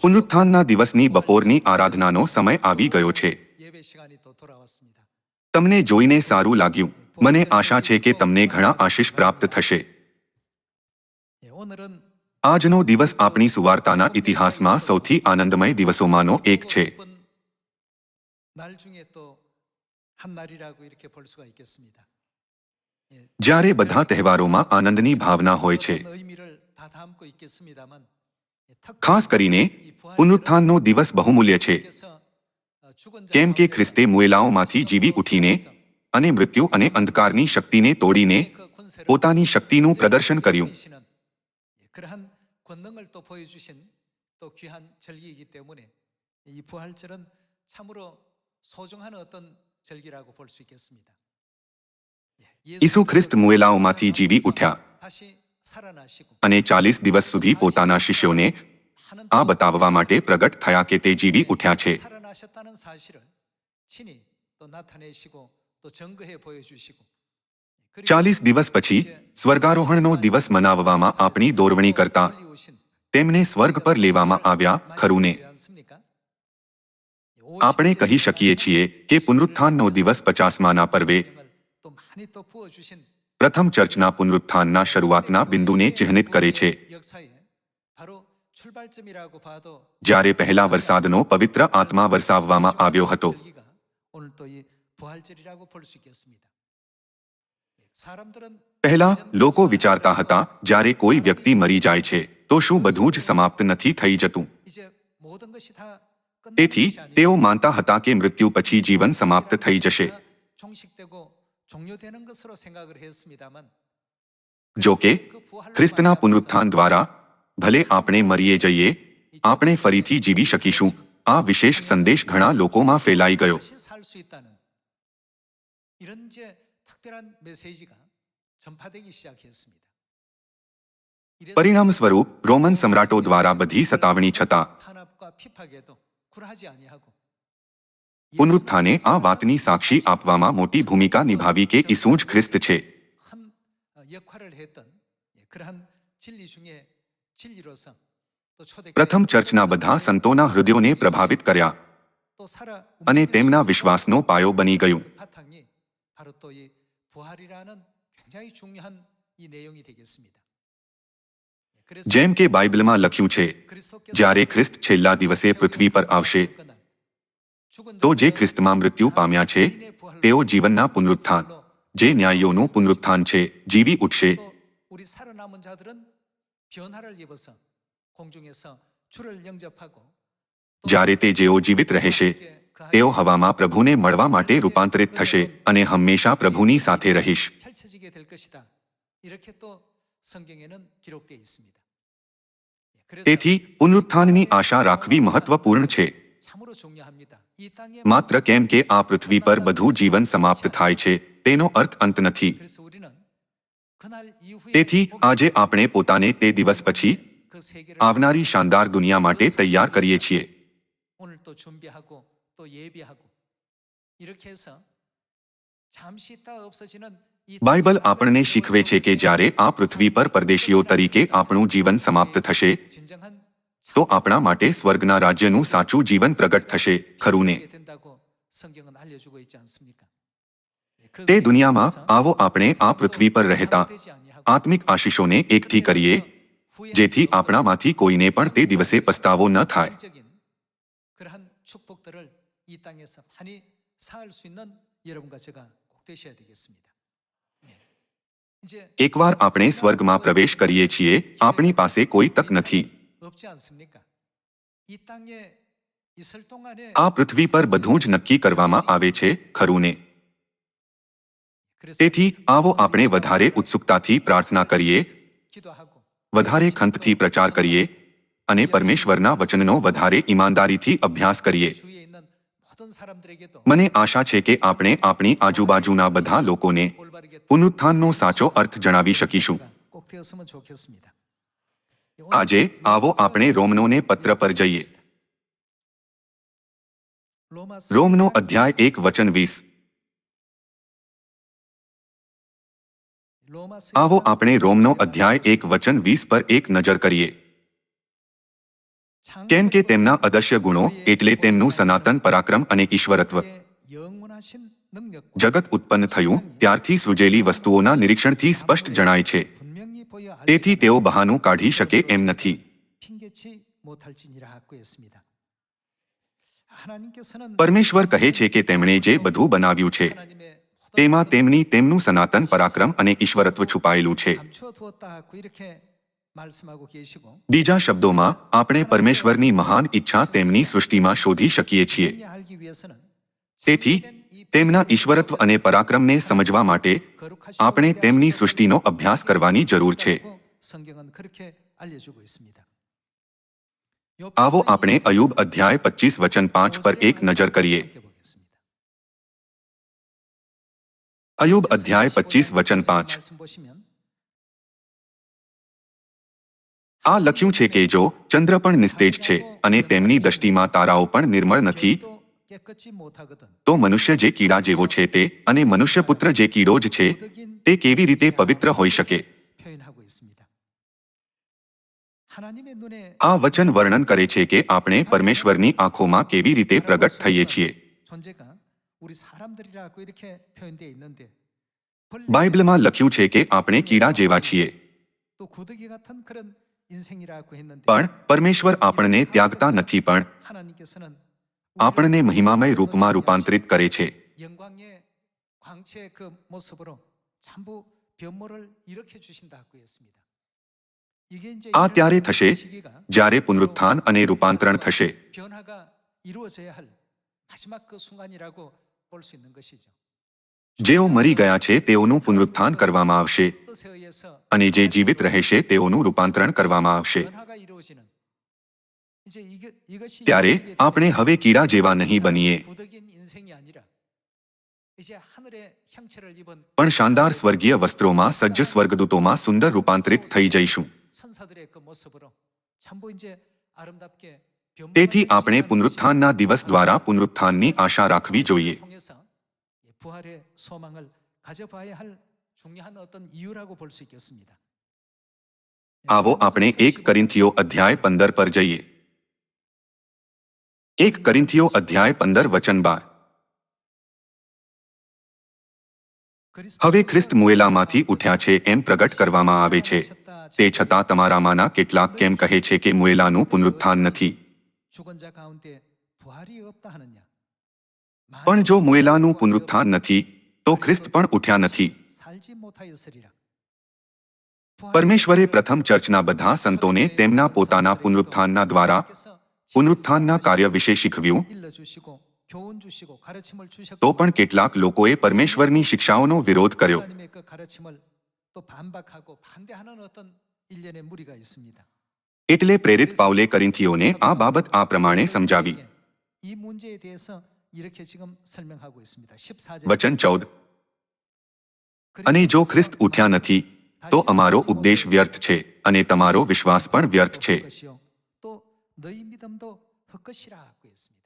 પુનરુત્થાનના દિવસની બપોરની આરાધનાનો સમય આવી ગયો છે. તમને જોઈને સારું લાગ્યું. મને આશા છે કે તમને ઘણા આશીષ પ્રાપ્ત થશે. આજનો દિવસ આપણી સુવાર્તાના ઇતિહાસમાં સૌથી આનંદમય દિવસોમાંનો એક છે. જ્યારે બધા તહેવારોમાં આનંદની ભાવના હોય છે. ખાસ કરીને પુનરુત્થાનનો દિવસ બહુમૂલ્ય છે. કેમ કે ખ્રિસ્તે મુએલાઓમાંથી જીવી ઉઠીને અને મૃત્યુ અને અંધકારની શક્તિને તોડીને પોતાની શક્તિનું પ્રદર્શન કર્યું. ઈસુ ખ્રિસ્ત મુએલાઓમાંથી જીવી ઉઠ્યા. અને ચાલીસ દિવસ સુધી પોતાના શિષ્યોને આ બતાવવા માટે પ્રગટ થયા કે તે જીવી ઉઠ્યા છે. ચાલીસ દિવસ પછી સ્વર્ગારોહણનો દિવસ મનાવવામાં આપણી દોરવણી કરતા તેમને સ્વર્ગ પર લેવામાં આવ્યા ખરું ને આપણે કહી શકીએ છીએ કે પુનરુત્થાનનો દિવસ પચાસમાના પર્વે પ્રથમ ચર્ચના પુનરુત્થાનના શરૂઆતના બિંદુને ચિહ્નિત કરે છે. જ્યારે પહેલા વરસાદનો પવિત્ર આત્મા વરસાવવામાં આવ્યો હતો. પહેલા લોકો વિચારતા હતા, જ્યારે કોઈ વ્યક્તિ મરી જાય છે, તો શું બધું જ સમાપ્ત નથી થઈ જતું? તેથી તેઓ માનતા હતા કે મૃત્યુ પછી જીવન સમાપ્ત થઈ જશે. જો કે ખ્રિસ્તના પુનરુત્થાન દ્વારા ભલે આપણે મરીએ જઈએ આપણે ફરીથી જીવી શકીશું. આ વિશેષ સંદેશ ઘણા લોકોમાં ફેલાઈ ગયો. પરિણામ સ્વરૂપ રોમન સમ્રાટો દ્વારા બધી સતાવણી છતાં પુનરુત્થાને આ વાતની સાક્ષી આપવામાં મોટી ભૂમિકા નિભાવી કે ઈસુ જ ખ્રિસ્ત છે. પ્રથમ ચર્ચના બધા સંતોના હૃદયોને પ્રભાવિત કર્યા. અને તેમના વિશ્વાસનો પાયો બની ગયું. જેમ કે બાઇબલમાં લખ્યું છે જ્યારે ખ્રિસ્ત છેલ્લા દિવસે પૃથ્વી પર આવશે તો જે ખ્રિસ્તમાં મૃત્યુ પામ્યા છે તેઓ જીવનના પુનરુત્થાન. જે ન્યાયોનું પુનરુત્થાન છે જીવી ઉઠશે. જ્યારે તે જેઓ જીવિત રહેશે તેઓ હવામાં પ્રભુને મળવા માટે રૂપાંતરિત થશે અને હંમેશા પ્રભુની સાથે રહીશ. તેથી પુનરુત્થાનની આશા રાખવી મહત્વપૂર્ણ છે. માત્ર કેમ કે આ પૃથ્વી પર બધું જીવન સમાપ્ત થાય છે તેનો અર્થ અંત નથી. તેથી આજે આપણે પોતાને તે દિવસ પછી આવનારી શાનદાર દુનિયા માટે તૈયાર કરીએ છીએ. બાઇબલ આપણને શીખવે છે કે જ્યારે આ પૃથ્વી પર પરદેશીઓ તરીકે આપણું જીવન સમાપ્ત થશે તો આપણા માટે સ્વર્ગના રાજ્યનું સાચું જીવન પ્રગટ થશે ખરું ને તે દુનિયામાં આવો આપણે આ પૃથ્વી પર રહેતા આત્મિક આશીષોને એકઠી કરીએ, જેથી આપણામાંથી કોઈને પણ તે દિવસે પસ્તાવો ન થાય. એકવાર આપણે સ્વર્ગમાં પ્રવેશ કરીએ છીએ, આપણી પાસે કોઈ તક નથી. આ પૃથ્વી પર બધું જ નક્કી કરવામાં આવે છે ખરું ને તેથી આવો આપણે વધારે ઉત્સુકતાથી પ્રાર્થના કરીએ વધારે ખંતથી પ્રચાર કરીએ અને પરમેશ્વરના વચનનો વધારે ઈમાનદારીથી અભ્યાસ કરીએ. મને આશા છે કે આપણે આપણી આજુબાજુના બધા લોકોને પુનરુત્થાનનો સાચો અર્થ જણાવી શકીશું. આજે આવો આપણે રોમનોને પત્ર પર જઈએ. રોમનો અધ્યાય એક વચન વીસ. આવો આપણે રોમનો અધ્યાય એક વચન વીસ પર એક નજર કરીએ. કેમ કે તેમના અદશ્ય ગુણો એટલે તેમનું સનાતન પરાક્રમ અને ઈશ્વરત્વ. જગત ઉત્પન્ન થયું ત્યારથી સૃજેલી વસ્તુઓના નિરીક્ષણથી સ્પષ્ટ જણાય છે. તેથી તેઓ બહાનું કાઢી શકે એમ નથી. પરમેશ્વર કહે છે કે તેમણે જે બધું બનાવ્યું છે તેમાં તેમની તેમનું સનાતન પરાક્રમ અને ઈશ્વરત્વ છુપાયેલું છે. બીજા શબ્દોમાં આપણે પરમેશ્વરની મહાન ઈચ્છા તેમની સૃષ્ટિમાં શોધી શકીએ છીએ. તેથી તેમના ઈશ્વરત્વ અને પરાક્રમને સમજવા માટે આપણે તેમની સૃષ્ટિનો અભ્યાસ કરવાની જરૂર છે. આવો આપણે અયુબ અધ્યાય પચીસ વચન પાંચ પર એક નજર કરીએ. અયુબ અધ્યાય પચીસ વચન પાંચ. આ લખ્યું છે કે જો ચંદ્ર પણ નિસ્તેજ છે અને તેમની દ્રષ્ટિમાં તારાઓ પણ નિર્મળ નથી તો મનુષ્ય જે કીડા જેવો છે તે અને મનુષ્યપુત્ર જે કીડો જ છે તે કેવી રીતે પવિત્ર હોઈ શકે આ વચન વર્ણન કરે છે કે આપણે પરમેશ્વરની આંખોમાં કેવી રીતે પ્રગટ થઈએ છીએ બાઇબલમાં લખ્યું છે કે આપણે કીડા જેવા છીએ પણ પરમેશ્વર આપણને ત્યાગતા નથી પણ આપણને મહિમામય રૂપમાં રૂપાંતરિત કરે છે. આ ત્યારે થશે? જ્યારે પુનરુત્થાન અને રૂપાંતરણ થશે. જેઓ મરી ગયા છે તેઓનું પુનરુત્થાન કરવામાં આવશે. અને જે જીવિત રહેશે તેઓનું રૂપાંતરણ કરવામાં આવશે. ત્યારે આપણે હવે કીડા જેવા નહીં બનીએ. પણ શાનદાર સ્વર્ગીય વસ્ત્રોમાં સજ્જ સ્વર્ગદૂતોમાં સુંદર રૂપાંતરિત થઈ જઈશું. તેથી આપણે પુનરુત્થાનના દિવસ દ્વારા પુનરુત્થાનની આશા રાખવી જોઈએ. આવો આપણે એક કરિંથીઓ અધ્યાય પંદર પર જઈએ. એક કરિંથીઓ અધ્યાય પંદર વચન બાર. હવે ખ્રિસ્ત મુએલામાંથી ઉઠ્યા છે એમ પ્રગટ કરવામાં આવે છે. તે છતાં તમારામાંના કેટલાક કેમ કહે છે કે મુએલાનું પુનરુત્થાન નથી. પણ જો મુએલાનું પુનરુત્થાન નથી, તો ખ્રિસ્ત પણ ઉઠ્યા નથી. પરમેશ્વરે પ્રથમ ચર્ચના બધા સંતોને તેમના પોતાના પુનરુત્થાનના દ્વારા પુનરુત્થાનના કાર્ય વિશે શીખવ્યું તો પણ કેટલાક લોકોએ પરમેશ્વરની શિક્ષાઓનો વિરોધ કર્યો. એટલે પ્રેરિત પાઉલે કરિન્થીઓને આ બાબત આ પ્રમાણે સમજાવી. વચન ચૌદ. અને જો ખ્રિસ્ત ઉઠ્યા નથી તો અમારો ઉપદેશ વ્યર્થ છે અને તમારો વિશ્વાસ પણ વ્યર્થ છે. 너희 믿음도 헛것이라고 했습니다.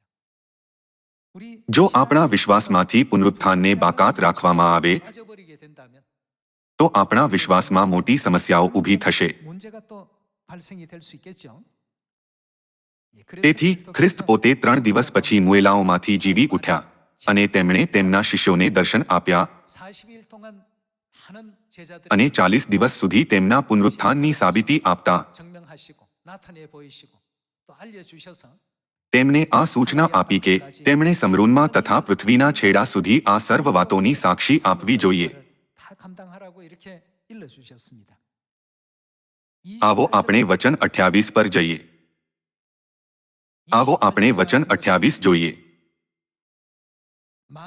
우리 જો આપણા વિશ્વાસમાંથી પુનરુત્થાનને બાકાત રાખવામાં આવે 빠져버리게 된다면 તો આપણા વિશ્વાસમાં મોટી સમસ્યાઓ ઊભી થશે 문제가 또 발생이 될 수 있겠죠. 예, 그래서 તેથી ખ્રિસ્ત 그리스도께서 પોતે ત્રણ દિવસ પછી મુએલાઓમાંથી જીવી ઉઠ્યા અને તેમણે તેમના શિષ્યોને દર્શન આપ્યા 40일 동안 많은 제자들이 અને ચાલીસ દિવસ સુધી તેમના પુનરુત્થાનની સાબિતી આપતા તેમને આ સૂચના આપી કે તેમણે સમરૂનમાં તથા પૃથ્વીના છેડા સુધી આ સર્વ વાતોની સાક્ષી આપવી જોઈએ. આવો આપણે વચન અઠ્યાવીસ પર જઈએ. આવો આપણે વચન અઠ્યાવીસ જોઈએ.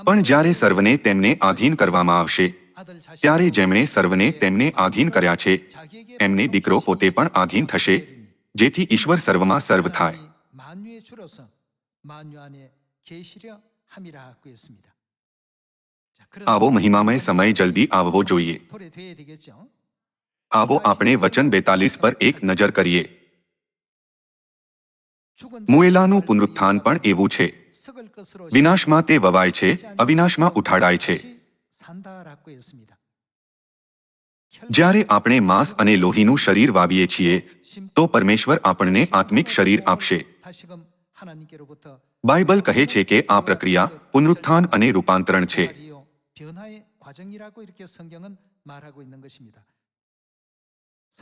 પણ જ્યારે સર્વને તેમને આધીન કરવામાં આવશે ત્યારે જેમણે સર્વને તેમને આધીન કર્યા છે એમને દીકરો પોતે પણ આધીન થશે. જેથી ઈશ્વર સર્વમાં સર્વ થાય. આવો મહિમામય સમય જલ્દી આવવો જોઈએ. આવો આપણે વચન બેતાલીસ પર એક નજર કરીએ. મુએલાનું પુનરુત્થાન પણ એવું છે. વિનાશમાં તે વવાય છે અવિનાશમાં ઉઠાડાય છે. જ્યારે આપણે માંસ અને લોહીનું શરીર વાવીએ છીએ, તો પરમેશ્વર આપણને આત્મિક શરીર આપશે. બાઇબલ કહે છે કે આ પ્રક્રિયા પુનરુત્થાન અને રૂપાંતરણ છે.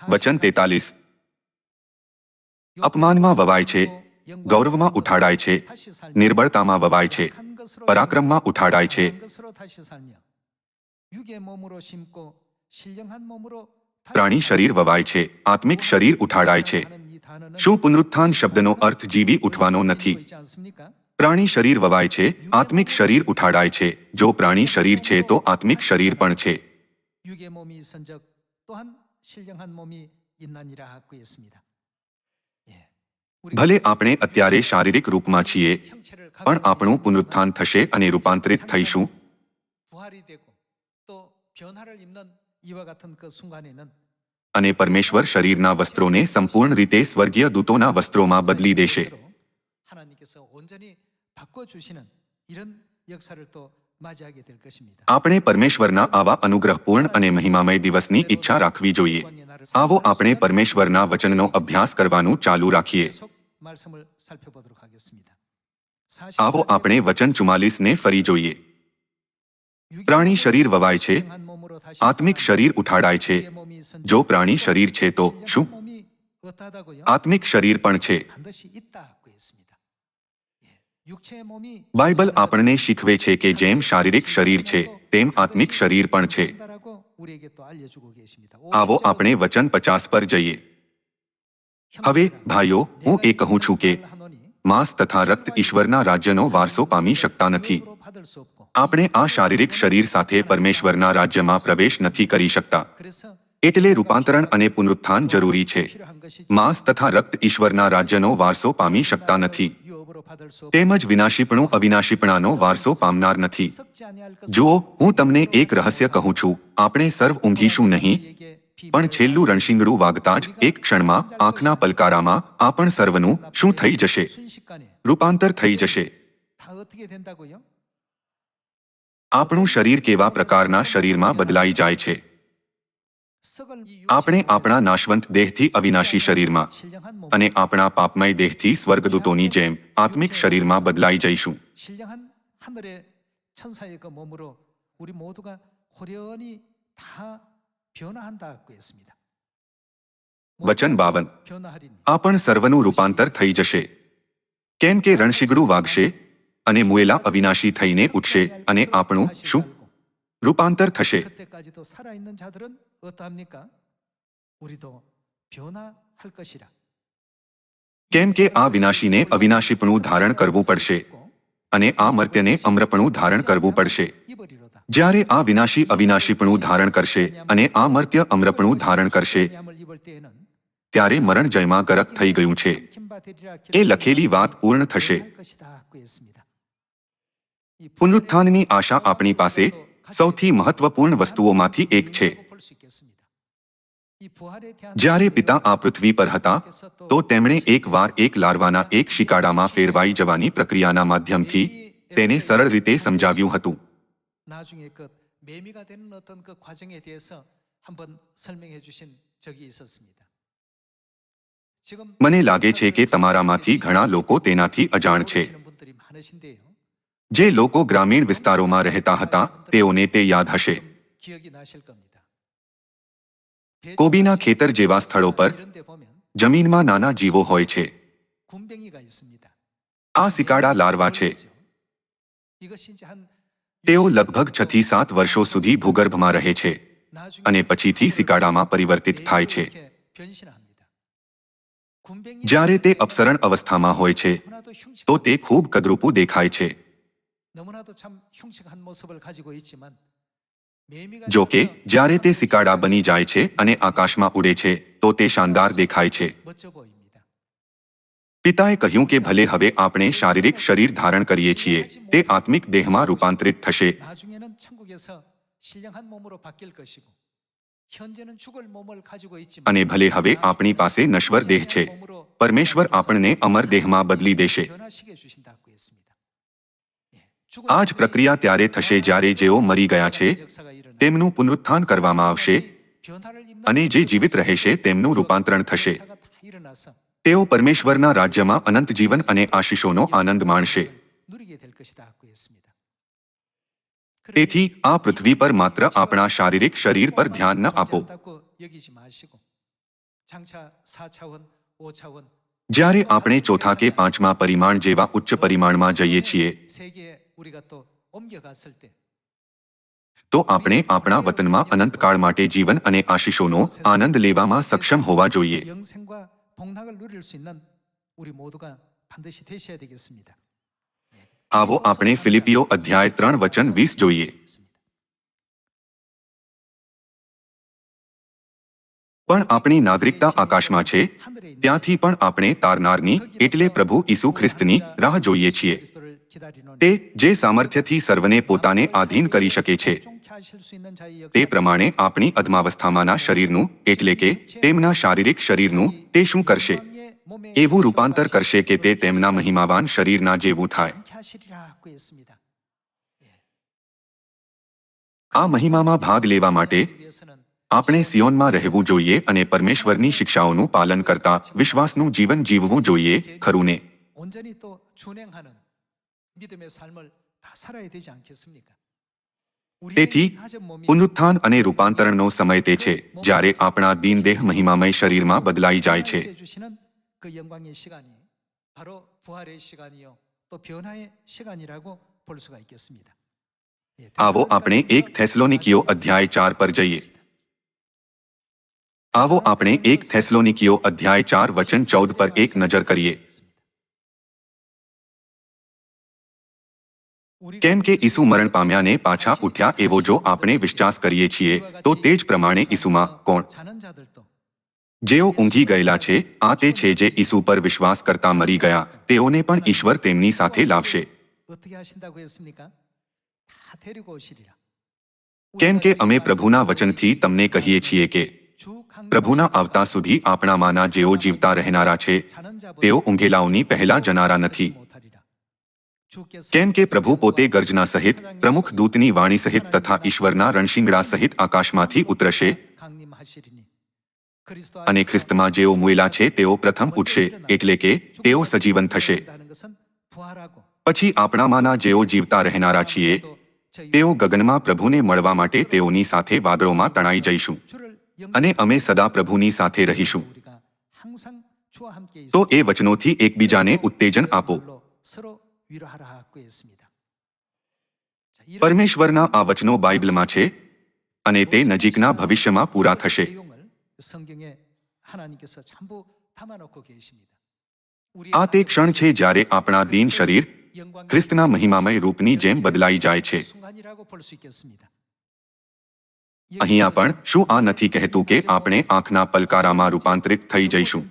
વચન તેતાલીસ. અપમાનમાં વવાય છે, ગૌરવમાં ઉઠાડાય છે, નિર્બળતામાં વવાય છે, પરાક્રમમાં ઉઠાડાય છે. પ્રાણી શરીર વવાય છે આત્મિક શરીર ઉઠાડાય છે. શું પુનરુત્થાન શબ્દનો અર્થ જીવી ઉઠવાનો નથી? પ્રાણી શરીર વવાય છે આત્મિક શરીર ઉઠાડાય છે. જો પ્રાણી શરીર છે તો આત્મિક શરીર પણ છે. ભલે આપણે અત્યારે શારીરિક રૂપમાં છીએ પણ આપણું પુનરુત્થાન થશે અને રૂપાંતરિત થઈશું. અને પરમેશ્વર શરીરના વસ્ત્રોને સંપૂર્ણ રીતે સ્વર્ગીય દૂતોના વસ્ત્રોમાં બદલી દેશે આપણે પરમેશ્વરના આવા અનુગ્રહપૂર્ણ અને મહિમામય દિવસની ઈચ્છા રાખવી જોઈએ આવો આપણે પરમેશ્વરના વચનનો અભ્યાસ કરવાનું ચાલુ રાખીએ આવો આપણે વચન ચુમ્માલીસને ફરી જોઈએ પ્રાણી શરીર વવાય છે આત્મિક શરીર ઉઠાડાય છે જો પ્રાણી શરીર છે તો શું આત્મિક શરીર પણ છે બાઇબલ આપણને શીખવે છે કે જેમ શારીરિક શરીર છે તેમ આત્મિક શરીર પણ છે આવો આપણે વચન પચાસ પર જઈએ હવે ભાઈઓ હું એ કહું છું કે માંસ તથા રક્ત ઈશ્વરના રાજ્યનો વારસો પામી શકતા નથી આપણે આ શારીરિક શરીર સાથે પરમેશ્વરના રાજ્યમાં પ્રવેશ નથી કરી શકતા. એટલે રૂપાંતરણ અને પુનરુત્થાન જરૂરી છે. માંસ તથા રક્ત ઈશ્વરના રાજ્યનો વારસો પામી શકતા નથી. તેમજ વિનાશીપણું, અવિનાશીપણાનો વારસો પામનાર નથી. જુઓ, હું તમને એક રહસ્ય કહું છું. આપણે સર્વ ઊંઘીશું નહીં. પણ છેલ્લું રણશીંગડું વાગતા જ એક ક્ષણમાં આંખના પલકારામાં આ પણ સર્વનું શું થઈ જશે? રૂપાંતર થઈ જશે. આપણું શરીર કેવા પ્રકારના શરીરમાં બદલાઈ જાય છે? આપણે આપણા નાશવંત દેહથી અવિનાશી શરીરમાં અને આપણા પાપમય દેહથી સ્વર્ગદૂતોની જેમ આત્મિક શરીરમાં બદલાઈ જઈશું. વચન બાવન. આપણ સર્વનું રૂપાંતર થઈ જશે. કેમ કે રણશીગડું વાગશે? અને મુએલા અવિનાશી થઈને ઉઠશે અને આપણું શું? રૂપાંતર થશે. કેમ કે આ વિનાશીને અવિનાશીપણું ધારણ કરવું પડશે અને આ મર્ત્યને અમ્રપણું ધારણ કરવું પડશે. જ્યારે આ વિનાશી અવિનાશીપણું ધારણ કરશે અને આ મર્ત્ય અમ્રપણું ધારણ કરશે ત્યારે મરણ જયમાં ગરક થઈ ગયું છે. એ લખેલી વાત પૂર્ણ થશે. પુનરુત્થાનની આશા આપણી પાસે સૌથી મહત્વપૂર્ણ વસ્તુઓમાંથી એક છે. જ્યારે પિતા આ પૃથ્વી પર હતા તો તેમણે એકવાર એક લારવાના એક શિકાડામાં ફેરવાઈ જવાની પ્રક્રિયાના માધ્યમથી તેને સરળ રીતે સમજાવ્યું હતું. મને લાગે છે કે તમારામાંથી ઘણા લોકો તેનાથી અજાણ છે. જે લોકો ગ્રામીણ વિસ્તારોમાં રહેતા હતા, તેઓને તે યાદ હશે. કોબીના ખેતર જેવા સ્થળો પર જમીનમાં નાના જીવો હોય છે. આ સિકાડા લાર્વા છે. તેઓ લગભગ છ થી સાત વર્ષો સુધી ભૂગર્ભમાં રહે છે અને પછીથી સિકાડામાં પરિવર્તિત થાય છે. જ્યારે તે અપસરણ અવસ્થામાં હોય છે, તો તે ખૂબ કદરૂપું દેખાય છે. જો કે જ્યારે તે સિકાડા બની જાય છે અને આકાશમાં ઉડે છે તો તે શાનદાર દેખાય છે. પિતાએ કહ્યું કે ભલે હવે આપણે શારીરિક શરીર ધારણ કરીએ છીએ તે આત્મિક દેહમાં રૂપાંતરિત થશે. અને ભલે હવે આપણી પાસે નશ્વર દેહ છે પરમેશ્વર આપણને અમર દેહમાં બદલી દેશે. આ પ્રક્રિયા ત્યારે થશે જ્યારે જેઓ મરી ગયા છે, તેમનું પુનરુત્થાન કરવામાં આવશે અને જે જીવિત રહેશે તેમનું રૂપાંતરણ થશે. તેઓ પરમેશ્વરના રાજ્યમાં અનંત જીવન અને આશીષોનો આનંદ માણશે. તેથી આ પૃથ્વી પર માત્ર આપણા શારીરિક શરીર પર ધ્યાન ન આપો. જ્યારે આપણે ચોથા કે પાંચમા પરિમાણ જેવા ઉચ્ચ પરિમાણમાં જઈએ છીએ તો આપણે આપણા વતનમાં અનંતકાળ માટે જીવન અને આશીષોનો આનંદ લેવામાં સક્ષમ હોવા જોઈએ. આવો આપણે ફિલિપીઓ અધ્યાય ત્રણ વચન વીસ જોઈએ. પણ આપણી નાગરિકતા આકાશમાં છે ત્યાંથી પણ આપણે તારનારની એટલે પ્રભુ ઈસુ ખ્રિસ્તની રાહ જોઈએ છીએ. તે જે સામર્થ્યથી સર્વને પોતાને આધીન કરી શકે છે, તે પ્રમાણે આપણી અધમાવસ્થામાંના શરીરનું, એટલે કે તેમના શારીરિક શરીરનું, તે શું કરશે? એવું રૂપાંતર કરશે કે તે તેમના મહિમાવાન શરીરના જેવું થાય. આ મહિમામાં ભાગ લેવા માટે આપણે સિયોનમાં રહેવું જોઈએ અને પરમેશ્વરની શિક્ષાઓનું પાલન કરતા વિશ્વાસનું જીવન જીવવું જોઈએ, ખરું ને? તેથી પુનરુત્થાન અને રૂપાંતરણનો સમય તે છે જ્યારે આપણા દેહ મહિમામય શરીરમાં બદલાઈ જાય છે. આવો આપણે એક થેસલોનિકીઓ અધ્યાય ચાર પર જઈએ. આવો આપણે એક થેસલોનિકીઓ અધ્યાય ચાર વચન ચૌદ પર એક નજર કરીએ. કેમ કે ઈસુ મરણ પામ્યાને પાછા ઉઠ્યા એવો જો આપણે વિશ્વાસ કરીએ છીએ તો તે જ પ્રમાણે ઈસુમાં કોણ જેઓ ઊંઘી ગયેલા છે આ તે છે જે ઈસુ પર વિશ્વાસ કરતા મરી ગયા તેઓને પણ ઈશ્વર તેમની સાથે લાવશે કેમ કે અમે પ્રભુના વચનથી તમને કહીએ છીએ કે પ્રભુના આવતા સુધી આપણામાંના જેઓ જીવતા રહેનારા છે તેઓ ઊંઘેલાઓની પહેલા જનારા નથી કેમ કે પ્રભુ પોતે ગર્જના સહિત, પ્રમુખ દૂતની વાણી સહિત તથા ઈશ્વરના રણશિંગડા સહિત આકાશમાંથી ઉતરશે? અને ખ્રિસ્તમાં જેઓ મુએલા છે, તેઓ પ્રથમ ઉઠશે, એટલે કે તેઓ સજીવન થશે. પછી આપણામાંના જેઓ જીવતા રહેનારા છીએ, તેઓ ગગનમાં પ્રભુને મળવા માટે તેઓની સાથે વાદળોમાં તણાઈ જઈશું. અને અમે સદા પ્રભુની સાથે રહીશું. તો એ વચનોથી એકબીજાને ઉત્તેજન આપો. પરમેશ્વરના આ વચનો બાઇબલમાં છે અને તે નજીકના ભવિષ્યમાં પૂરા થશે આ તે ક્ષણ છે જ્યારે આપણા દીન શરીર ખ્રિસ્તના મહિમામય રૂપની જેમ બદલાઈ જાય છે અહીંયા પણ શું આ નથી કહેતું કે આપણે આંખના પલકારામાં રૂપાંતરિત થઈ જઈશું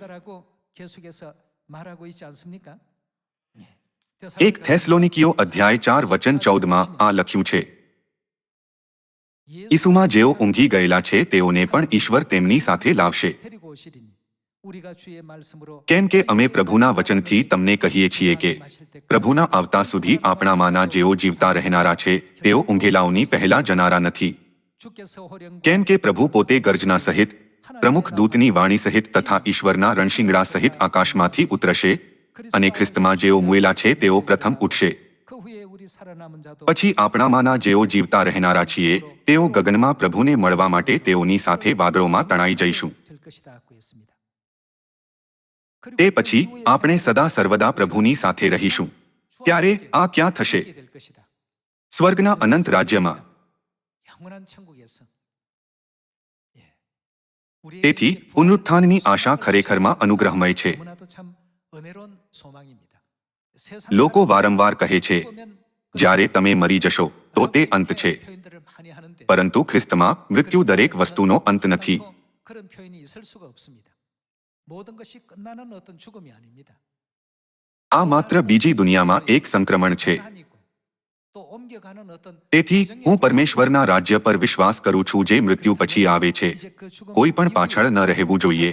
એક થેસલોનિકીઓ અધ્યાય ચાર વચન ચૌદમાં આ લખ્યું છે. ઈસુમાં જેઓ ઊંઘી ગયેલા છે, તેઓને પણ ઈશ્વર તેમની સાથે લાવશે. કેમ કે અમે પ્રભુના વચનથી તમને કહીએ છીએ કે, પ્રભુના આવતા સુધી આપણામાંના જેઓ જીવતા રહેનારા છે, તેઓ ઊંઘેલાઓની પહેલા જનારા નથી. કેમ કે પ્રભુ પોતે ગર્જના સહિત, પ્રમુખ દૂતની વાણી સહિત તથા ઈશ્વરના રણશિંગડા સહિત આકાશમાંથી ઉતરશે અને ખ્રિસ્તમાં જેઓ મુએલા છે તેઓ પ્રથમ ઉઠશે. પછી આપણામાંના જેઓ જીવતા રહેનારા છીએ તેઓ ગગનમાં પ્રભુને મળવા માટે તેઓની સાથે વાદળોમાં તણાઈ જઈશું. તે પછી આપણે સદા સર્વદા પ્રભુની સાથે રહીશું. ત્યારે આ ક્યાં થશે? સ્વર્ગના અનંત રાજ્યમાં. તેથી પુનરુત્થાનની આશા ખરેખરમાં અનુગ્રહમય છે. લોકો વારંવાર કહે છે જ્યારે તમે મરી જશો તો તે અંત છે પરંતુ ખ્રિસ્તમાં મૃત્યુ દરેક વસ્તુનો અંત નથી આ માત્ર બીજી દુનિયામાં એક સંક્રમણ છે તેથી હું પરમેશ્વરના રાજ્ય પર વિશ્વાસ કરું છું જે મૃત્યુ પછી આવે છે કોઈ પણ પાછળ ન રહેવું જોઈએ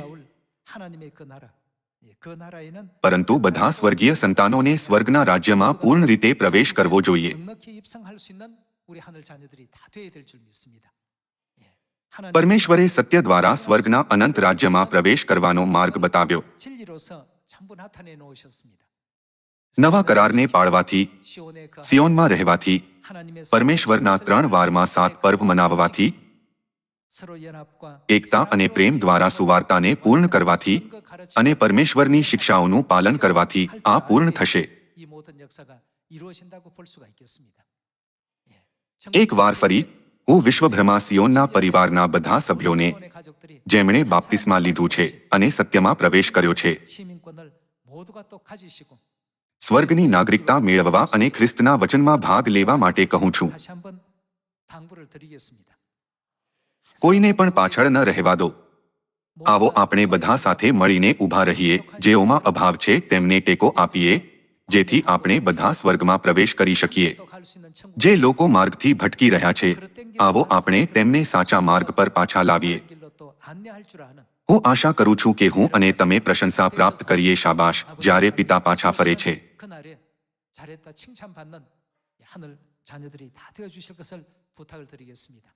પરંતુ બધા સ્વર્ગીય સંતાનોને સ્વર્ગના રાજ્યમાં પૂર્ણ રીતે પ્રવેશ કરવો જોઈએ પરમેશ્વરે સત્ય દ્વારા સ્વર્ગના અનંત રાજ્યમાં પ્રવેશ કરવાનો માર્ગ બતાવ્યો નવા કરારને પાળવાથી સિયોનમાં રહેવાથી પરમેશ્વરના ત્રણ વારમાં સાત પર્વ મનાવવાથી એકતા અને પ્રેમ દ્વારા સુવાર્તાને પૂર્ણ કરવાથી અને પરમેશ્વરની શિક્ષાઓનું પાલન કરવાથી આ પૂર્ણ થશે. એક વાર ફરી હું વિશ્વભ્રમા પરિવારના બધા સભ્યોને જેમણે બાપ્તિસ્મા લીધું છે અને સત્યમાં પ્રવેશ કર્યો છે. સ્વર્ગની નાગરિકતા મેળવવા અને ખ્રિસ્તના વચનમાં ભાગ લેવા માટે કહું છું. કોઈને પણ પાછળ ન રહેવા દો આવો આપણે બધા સાથે મળીને ઊભા રહીએ જેઓમાં અભાવ છે તેમને ટેકો આપીએ જેથી આપણે બધા સ્વર્ગમાં પ્રવેશ કરી શકીએ 또 갈 수 있는 천국 જે લોકો માર્ગથી ભટકી રહ્યા છે આવો આપણે તેમને સાચા માર્ગ પર પાછા લાવીએ 길로 또 안내할 줄 아는 હું આશા કરું છું કે હું અને તમે પ્રશંસા પ્રાપ્ત કરીએ શાબાશ જ્યારે પિતા પાછા ફરે છે 그날에 잘했다 칭찬받는 이 하늘 자녀들이 다 되어 주실 것을 부탁을 드리겠습니다.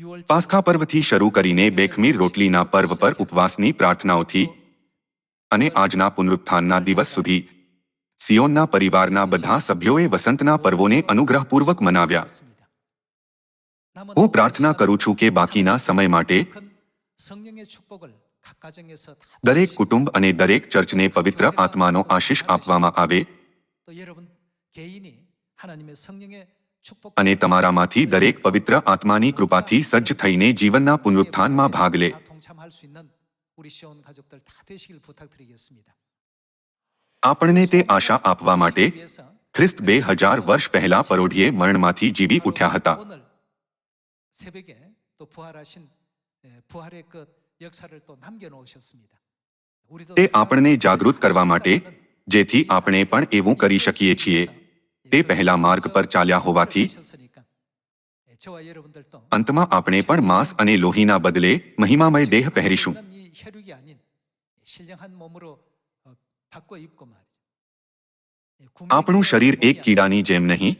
પાસખા પર્વથી શરૂ કરીને બેખમીર રોટલીના પર્વ પર ઉપવાસની પ્રાર્થનાઓથી અને આજના પુનરુત્થાનના દિવસ સુધી સિયોનના પરિવારના બધા સભ્યોએ વસંતના પર્વોને અનુગ્રહપૂર્વક મનાવ્યા. હું પ્રાર્થના કરું છું કે બાકીના સમય માટે દરેક કુટુંબ અને દરેક ચર્ચને પવિત્ર આત્માનો આશીષ આપવામાં આવે. અને તમારામાંથી દરેક પવિત્ર આત્માની કૃપાથી સજ્જ થઈને જીવનના પુનરુત્થાનમાં ભાગ લે. આપણને તે આશા આપવા માટે ખ્રિસ્ત બે હજાર વર્ષ પહેલા પરોઢીએ મરણમાંથી જીવી ઉઠ્યા હતા. તે આપણને જાગૃત કરવા માટે, જેથી આપણે પણ એવું કરી શકીએ છીએ. તે પહેલા માર્ગ પર ચાલ્યા હોવાથી અંતમાં આપણે પણ માંસ અને લોહીના બદલે મહિમામય દેહ પહેરીશું. આપણું શરીર એક કીડાની જેમ નહીં,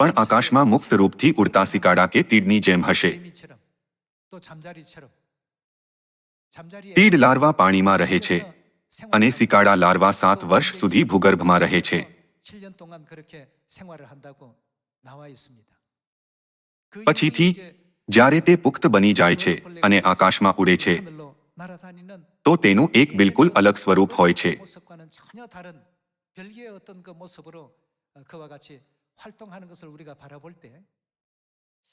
પણ આકાશમાં મુક્ત રૂપથી ઉડતા સિકાડા કે તીડની જેમ હશે. તીડ લાર્વા પાણીમાં રહે છે અને સિકાડા લાર્વા સાત વર્ષ સુધી ભૂગર્ભમાં રહે છે. 7년 동안 그렇게 생활을 한다고 나와 있습니다. 그 પછીથી 이제 જ્યારે તે પુખ્ત બની જાય છે અને આકાશમાં ઉડે છે 하늘로 날아다니는 તો તેનું એક બિલકુલ અલગ સ્વરૂપ હોય છે 모습과는 전혀 다른 별개의 어떤 그 모습으로 어, 그와 같이 활동하는 것을 우리가 바라볼 때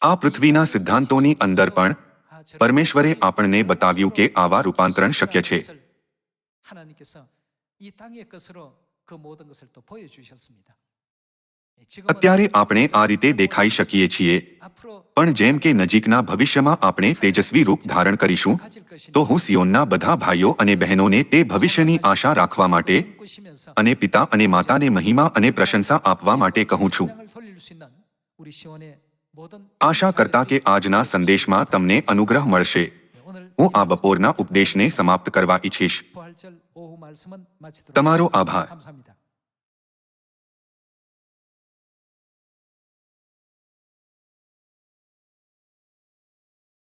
આ પૃથ્વીના સિદ્ધાંતોની અંદર પણ 아, 저런 પરમેશ્વરે 모습이 આપણને બતાવ્યું કે આવા રૂપાંતરણ શક્ય છે 것을 하나님께서 이 땅의 것으로 અત્યારે આપણે આ રીતે દેખાઈ શકીએ છીએ. પણ જેમ કે નજીકના ભવિષ્યમાં આપણે તેજસ્વી રૂપ ધારણ કરીશું તો હું સિયોનના બધા ભાઈઓ અને બહેનોને તે ભવિષ્યની આશા રાખવા માટે અને પિતા અને માતાને મહિમા અને પ્રશંસા આપવા માટે કહું છું. આશા કરતા કે આજના સંદેશમાં તમને અનુગ્રહ મળશે. હું આ બપોરના ઉપદેશને સમાપ્ત કરવા ઈચ્છીશ. તમારો આભાર.